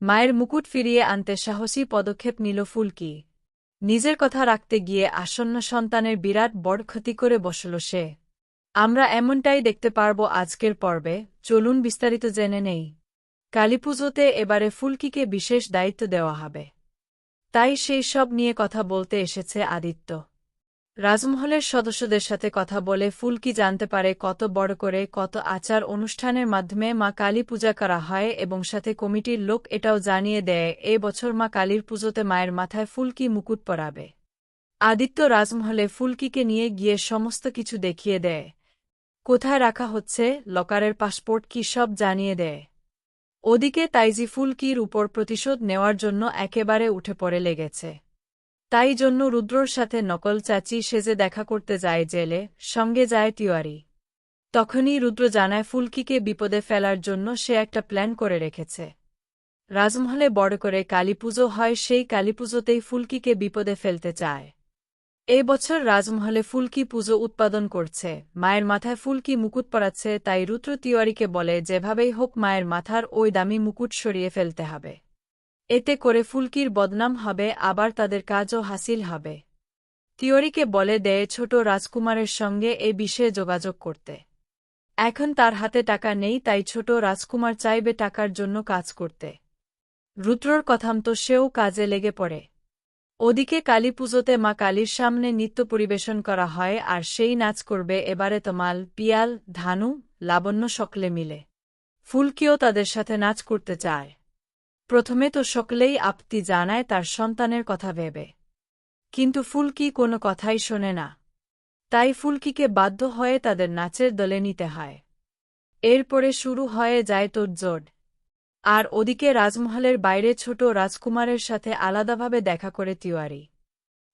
মায়ের মুকুট ফিরিয়ে আনতে সাহসী পদক্ষেপ নিল ফুলকি। নিজের কথা রাখতে গিয়ে আসন্ন সন্তানের বিরাট বড় ক্ষতি করে বসল সে। আমরা এমনটাই দেখতে পারব আজকের পর্বে, চলুন বিস্তারিত জেনে নেই। কালীপুজোতে এবারে ফুলকিকে বিশেষ দায়িত্ব দেওয়া হবে। তাই সেই সব নিয়ে কথা বলতে এসেছে আদিত্য। রাজমহলের সদস্যদের সাথে কথা বলে ফুলকি জানতে পারে, কত বড় করে, কত আচার অনুষ্ঠানের মাধ্যমে মা কালী পূজা করা হয় এবং সাথে কমিটির লোক এটাও জানিয়ে দেয়, এ বছর মা কালীর পুজোতে মায়ের মাথায় ফুলকি মুকুট পরাবে। আদিত্য রাজমহলে ফুলকিকে নিয়ে গিয়ে সমস্ত কিছু দেখিয়ে দেয়। কোথায় রাখা হচ্ছে, লকারের পাসপোর্ট কি সব জানিয়ে দেয়। ওদিকে তাইজি ফুলকির উপর প্রতিশোধ নেওয়ার জন্য একেবারে উঠে পড়ে লেগেছে। তাই জন্য রুদ্রর সাথে নকল চাচি সেজে দেখা করতে যায় জেলে, সঙ্গে যায় তিওয়ারি। তখনই রুদ্র জানায় ফুলকিকে বিপদে ফেলার জন্য সে একটা প্ল্যান করে রেখেছে। রাজমহলে বড় করে কালীপুজো হয়, সেই কালীপুজোতেই ফুলকিকে বিপদে ফেলতে চায়। এই বছর রাজমহলে ফুলকি পুজো উৎপাদন করছে। মায়ের মাথায় ফুলকি মুকুট পরাচ্ছে, তাই রুদ্র তিওয়ারিকে বলে, যেভাবেই হোক মায়ের মাথার ওই দামি মুকুট সরিয়ে ফেলতে হবে। এতে করে ফুলকির বদনাম হবে, আবার তাদের কাজও হাসিল হবে। তিওরিকে বলে দেয়, ছোট রাজকুমারের সঙ্গে এ বিষয়ে যোগাযোগ করতে। এখন তার হাতে টাকা নেই, তাই ছোট রাজকুমার চাইবে টাকার জন্য কাজ করতে। রুদ্রর কথাম তো সেও কাজে লেগে পড়ে। ওদিকে কালী পুজোতে মা কালীর সামনে নৃত্য পরিবেশন করা হয়, আর সেই নাচ করবে এবারে তমাল, পিয়াল, ধানু, লাবণ্য সকলে মিলে। ফুলকিও তাদের সাথে নাচ করতে চায়। প্রথমে তো সকলেই আপত্তি জানায় তার সন্তানের কথা ভেবে। কিন্তু ফুলকি কোনো কথাই শোনে না। তাই ফুলকিকে বাধ্য হয়ে তাদের নাচের দলে নিতে হয়। এরপরে শুরু হয়ে যায় তোড়জোড়। আর ওদিকে রাজমহলের বাইরে ছোট রাজকুমারের সাথে আলাদাভাবে দেখা করে তিওয়ারি।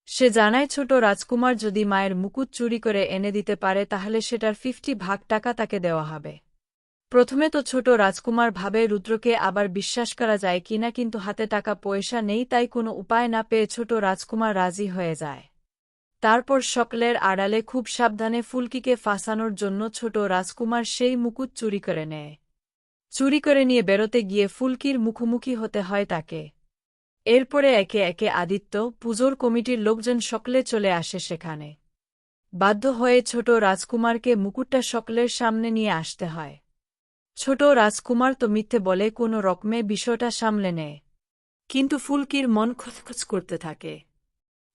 সে জানায় ছোট রাজকুমার যদি মায়ের মুকুট চুরি করে এনে দিতে পারে তাহলে সেটার ফিফটি ভাগ টাকা তাকে দেওয়া হবে। প্রথমে তো ছোট রাজকুমার ভাবে রুদ্রকে আবার বিশ্বাস করা যায় কিনা, কিন্তু হাতে টাকা পয়সা নেই, তাই কোনো উপায় না পেয়ে ছোট রাজকুমার রাজি হয়ে যায়। তারপর সকলের আড়ালে খুব সাবধানে ফুলকিকে ফাঁসানোর জন্য ছোট রাজকুমার সেই মুকুট চুরি করে নেয়। চুরি করে নিয়ে বেরোতে গিয়ে ফুলকির মুখোমুখি হতে হয় তাকে। এরপরে একে একে আদিত্য, পুজোর কমিটির লোকজন সকলে চলে আসে সেখানে। বাধ্য হয়ে ছোট রাজকুমারকে মুকুটটা সকলের সামনে নিয়ে আসতে হয়। ছোট রাজকুমার তো মিথ্যে বলে কোনো রকমে বিষয়টা সামলে নেয়। কিন্তু ফুলকির মন খচখচ করতে থাকে।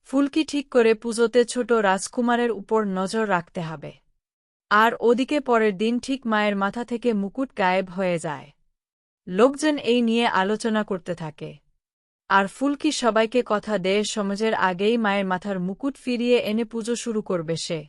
ফুলকি ঠিক করে পুজোতে ছোট রাজকুমারের উপর নজর রাখতে হবে। আর ওদিকে পরের দিন ঠিক মায়ের মাথা থেকে মুকুট গায়েব হয়ে যায়। লোকজন এই নিয়ে আলোচনা করতে থাকে। আর ফুলকি সবাইকে কথা দেয় সমাজের আগেই মায়ের মাথার মুকুট ফিরিয়ে এনে পুজো শুরু করবে সে।